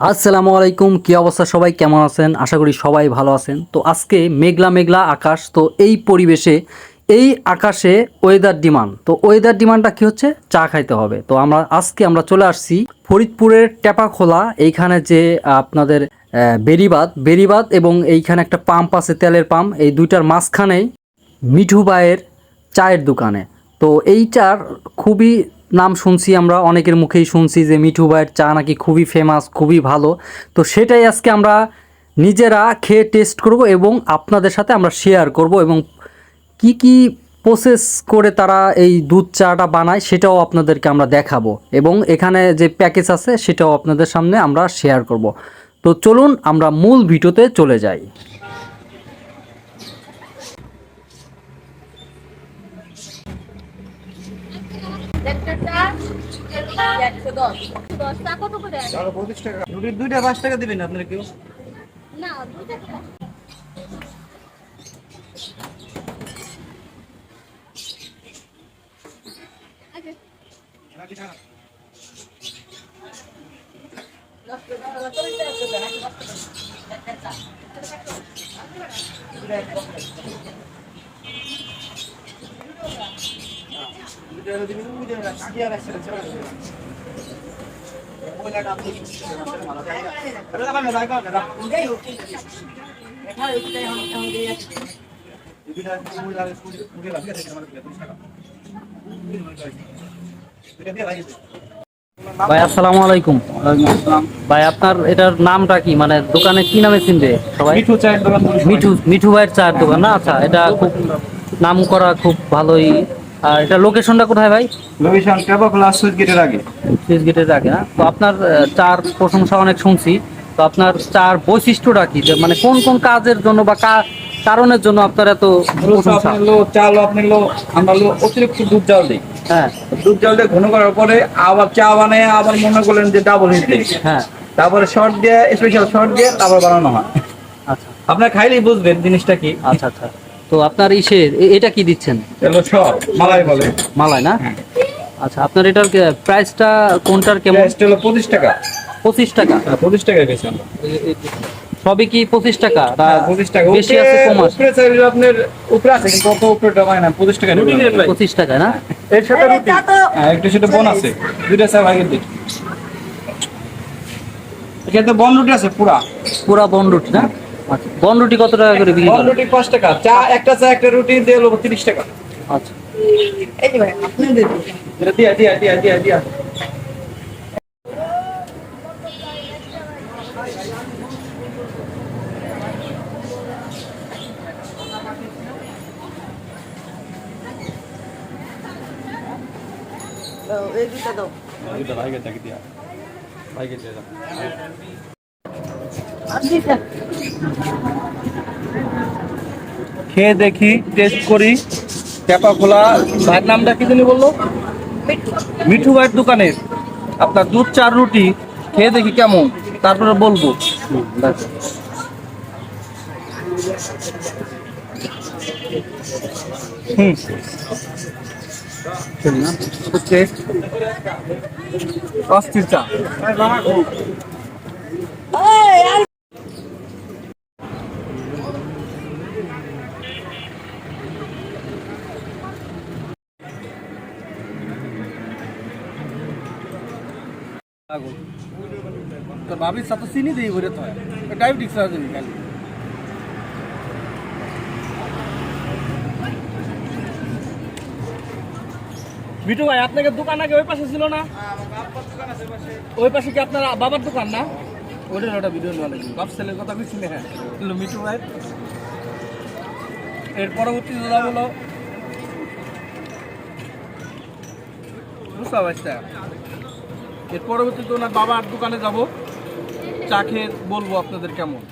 আসসালামু আলাইকুম, কি অবস্থা সবাই? কেমন আছেন? আশা করি সবাই ভালো আছেন। তো আজকে মেঘলা মেঘলা আকাশ, তো এই পরিবেশে, এই আকাশে ওয়েদার ডিমান্ড তো ওয়েদার ডিমান্ডটা কি হচ্ছে? চা খাইতে হবে। তো আমরা, আজকে আমরা চলে আসছি ফরিদপুরের টেপাখোলা এইখানে যে আপনাদের বেরিবাদ বেরিবাদ এবং এইখানে একটা পাম্প আছে, তেলের পাম্প। এই দুইটার মাঝখানেই মিঠু ভাইয়ের চায়ের দোকানে। তো এইটার খুবই নাম শুনছি আমরা, অনেকের মুখেই শুনছি যে মিঠু ভাইয়ের চা নাকি খুবই ফেমাস খুবই ভালো। তো সেটাই আজকে আমরা নিজেরা খেয়ে টেস্ট করব এবং আপনাদের সাথে আমরা শেয়ার করব এবং কি কি প্রসেস করে তারা এই দুধ চাটা বানায় সেটাও আপনাদেরকে আমরা দেখাবো এবং এখানে যে প্যাকেজ আছে সেটাও আপনাদের সামনে আমরা শেয়ার করব। তো চলুন আমরা মূল ভিডিওতে চলে যাই। লেকচারটা একশো দশ দশ টাকা কত করে রুটির দুইটা পাঁচ টাকা দিবেন আপনারা কেউ? না দুইটা টাকা ভাই আসসালামু আলাইকুম। ভাই আপনার এটার নামটা কি? মানে দোকানে কি নামে চিনবে সবাই? মিঠু চায়ের দোকান মিঠু মিঠু ভাইয়ের চায়ের দোকান না? আচ্ছা এটা খুব নাম করা খুব ভালোই আর এটা লোকেশনটা কোথায় ভাই? লোকেশন কেবল ক্লাস সুইচ গেটের আগে। সুইচ গেটের আগে না? তো আপনার চার প্রশংসা অনেক শুনছি। তো আপনার চার বৈশিষ্ট্যটা কি? মানে কোন কোন কাজের জন্য বা কা- কারণের জন্য আপনার এত চাল আপনি লো আমরা লো অতিরিক্ত দুধ চাল দিই। হ্যাঁ। দুধ চাল দিয়ে ঘন করার পরে আবার চা বানিয়ে আবার মনে করলেন যে ডাবল হিট হ্যাঁ। তারপরে শর্ট দিয়ে স্পেশাল শর্ট দিয়ে তারপর বানানো হয়। আচ্ছা। আপনার খাইলেই বুঝবেন জিনিসটা কি। আচ্ছা আচ্ছা। তো আপনার ইসে এটা কি দিচ্ছেন? এলো সব মালাই বলে। মালাই না? আচ্ছা আপনার এটার প্রাইসটা কোনটার কেমন? হলো পঁচিশ টাকা। পঁচিশ টাকা? হ্যাঁ পঁচিশ টাকা গেছে সবই কি পঁচিশ টাকা হ্যাঁ, পঁচিশ টাকা। বেশি আছে কম আছে? উপরে চাইলে আপনার উপরে আছে কিন্তু অত উপরে না পঁচিশ টাকা পঁচিশ টাকা না? এর সাথে রুটি। হ্যাঁ একটু সেটা বন আছে। দুইটা চা ভাগের দিন এখানে বন রুটি আছে পুরা? পুরা বন রুটি না? বন রুটি কত টাকা করে বিক্রি বন রুটি পাঁচ টাকা চা একটা চা একটা রুটি দিয়ে হলো তিরিশ টাকা। আচ্ছা। এটা দিয়া দিয়া দিয়া দিয়া দিয়া। ভাইকে তাকে দিয়া। ভাইকে দিয়ে দাও। খেয়ে দেখি টেস্ট করি। চাপা খোলা ভাইয়ের নামটা কি জানি বলল? মিঠু ভাইয়ের দোকানের আপনার দুধ, চার রুটি, খেয়ে দেখি কেমন? তারপরে বলব। হুম। টেস্ট অস্থির চা তোর ভাবির সাথে চিনি দিই ঘুরে তো ডায়াবেটিক্স আছে খালি মিঠু ভাই আপনাকে দোকান আগে ওই পাশে ছিল না ওই পাশে কি আপনার বাবার দোকান না ওটা ওটা ভিডিও লাগবে বাপ ছেলের কথা বুঝছি না হ্যাঁ মিঠু ভাই এর পরবর্তী দাদা বলো বুঝতে পারছি এর পরবর্তীতে ওনার বাবার দোকানে যাব। চা খেয়ে বলব আপনাদের কেমন।